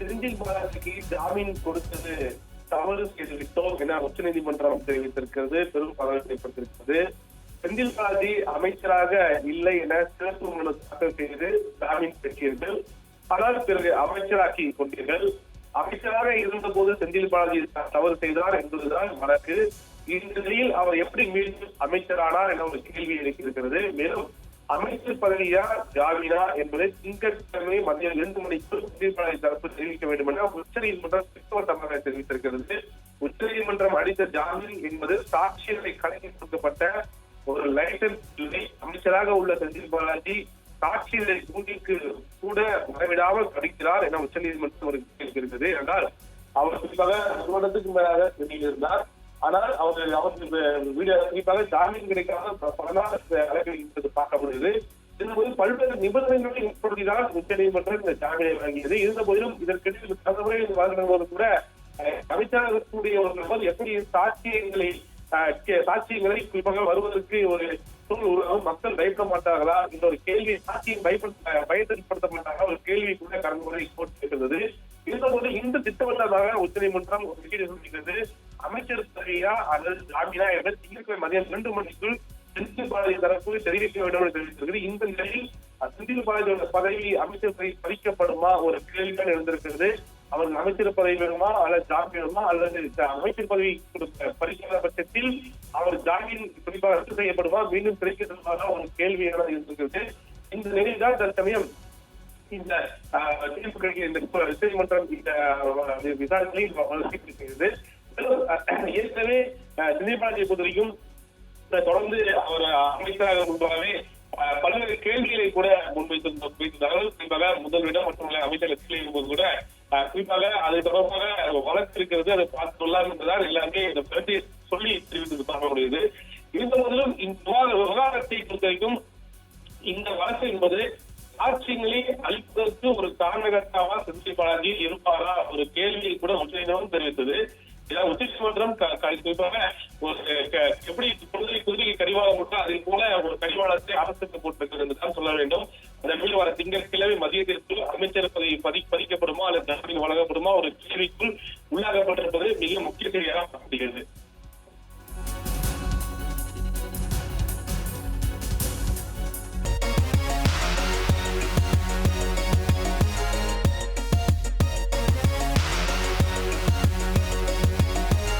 செந்தில் பாலாஜிக்கு ஜாமீன் கொடுத்தது தவறு செய்துவிட்டோம் என உச்ச நீதிமன்றம் தெரிவித்திருக்கிறது பெரும் பரவல் ஏற்படுத்தியிருக்கிறது செந்தில் பாலாஜி அமைச்சராக இல்லை என சிறப்பு மனு தாக்கல் செய்து ஜாமீன் பெற்றீர்கள். ஆனால் பிறகு அமைச்சராக்கி கொண்டீர்கள். அமைச்சராக இருந்தபோது செந்தில் பாலாஜி தவறு செய்தார் என்பதுதான் வழக்கு. இந்த நிலையில் அவர் எப்படி மீண்டும் அமைச்சரானார் என ஒரு கேள்வி இருக்கிறது மேலும் அமைச்சர் பதவியா ஜாமீனா என்பதை திங்கட்கிழமை மதியம் இரண்டு மணிக்கு செந்தில் தரப்பு தெரிவிக்க வேண்டும் என உச்சநீதிமன்றம் திட்டவட்டமாக தெரிவித்திருக்கிறது. உச்சநீதிமன்றம் அளித்த ஜாமீன் என்பது சாட்சியத்தை கலைஞர் கொடுக்கப்பட்ட ஒரு லைசன்ஸ் இல்லை. அமைச்சராக உள்ள செந்தில் பாலாஜி சாட்சியத்தை கூட்டிக்கு கூட வரவிடாமல் படிக்கிறார் என உச்சநீதிமன்றம் ஒரு கேள்வி இருக்கிறது என்றால் அவர் குறிப்பாக ஒரு வருடத்துக்கு மேலாக இருந்தார் ஆனால் அவர் அவருக்கு வீடு குறிப்பாக ஜாமீன் கிடைக்காத ப- பல நாள் வழக்கு பார்க்கப்படுகிறது இருந்தபோது பல்வேறு நிபந்தனைகளை ஏற்படுத்திதான் உச்ச நீதிமன்றம் இந்த ஜாமீனை வழங்கியது. இருந்த போதிலும் இதற்கிடையில் தலைமுறை வாழ்ந்தவர் கூட அஹ், இருக்கக்கூடிய ஒரு நபர் எப்படி சாட்சியங்களை சாட்சியங்களை குறிப்பாக வருவதற்கு ஒரு சூழ் மக்கள் பயப்பட மாட்டார்களா? இந்த ஒரு கேள்வி சாட்சியம் பயப்படுத்த பயப்படுத்த மாட்டாங்களா ஒரு கேள்வி கூட கடந்த முறை போட்டிருக்கிறது இருந்தபோது இந்த திட்டவட்டதாக உச்சநீதிமன்றம் ஒரு அமைச்சர் பதவியா அல்லது ஜாமீனா என திங்கட்கிழமை மதியம் இரண்டு மணிக்குள் செந்தில் பாலாஜி தரப்பு தெரிவிக்க வேண்டும் என்று தெரிவித்திருக்கிறது. இந்த நிலையில் செந்தில் பாலாஜியோட பதவி அமைச்சர் பதவி பறிக்கப்படுமா ஒரு கேள்விதான் இருந்திருக்கிறது அவருக்கு அமைச்சர் பதவி வேணுமா அல்லது ஜாமீன் வேணுமா அல்லது அமைச்சர் பதவி கொடுத்த பறிக்காத பட்சத்தில் அவர் ஜாமீன் குறிப்பாக ரத்து செய்யப்படுமா? மீண்டும் கிடைக்கிறதுமாக ஒரு கேள்வியாக இருந்திருக்கிறது இந்த நிலையில் தான் தற்சமயம் இந்த அஹ், தீர்ப்பு இந்த உச்ச- உச்சநீதிமன்றம் இந்த அஹ், விசாரணையை ஏற்கனவே அஹ், பாலாஜியை பொறுத்தவரைக்கும் தொடர்ந்து அவர் அமைச்சராக முன்பாகவே பல்வேறு கேள்விகளை கூட முன்வைத்திருந்த குறிப்பாக முதல்வரிடம் மற்றும் அமைச்சர் லட்சுமி போது கூட அஹ், குறிப்பாக அது தொடர்பாக வழக்கு இருக்கிறது அதை பார்த்து சொல்லாமல் என்பதால் எல்லாருமே இந்த பிரதி சொல்லி தெரிவித்து பார்க்க முடியுது இருந்த போதிலும் இந்த விவகார- விவகாரத்தை பொறுத்தவரைக்கும் இந்த வழக்கு என்பது செந்தில் இருப்பாரா? ஒரு கேள்வியை கூட உச்சநீதிமன்றம் தெரிவித்தது. இதான் உச்சநீதிமன்றம் குறிப்பாக ஒரு எப்படி குதிரை குதிரைக்கு கடிவாளம் போட்டா அதே போல ஒரு கடிவாளத்தை அரசுக்கு போட்டிருக்கிறது என்று சொல்ல வேண்டும். அதன் மேல் வர திங்கட்கிழமை மதியத்திற்குள் அமைச்சர் பதவி பதி பதிக்கப்படுமா அல்லது ஜாமீன் வழங்கப்படுமா? ஒரு கேள்விக்குள் உள்ளாகப்பட்டிருப்பது மிக முக்கிய செய்தியாக பார்க்கப்படுகிறது.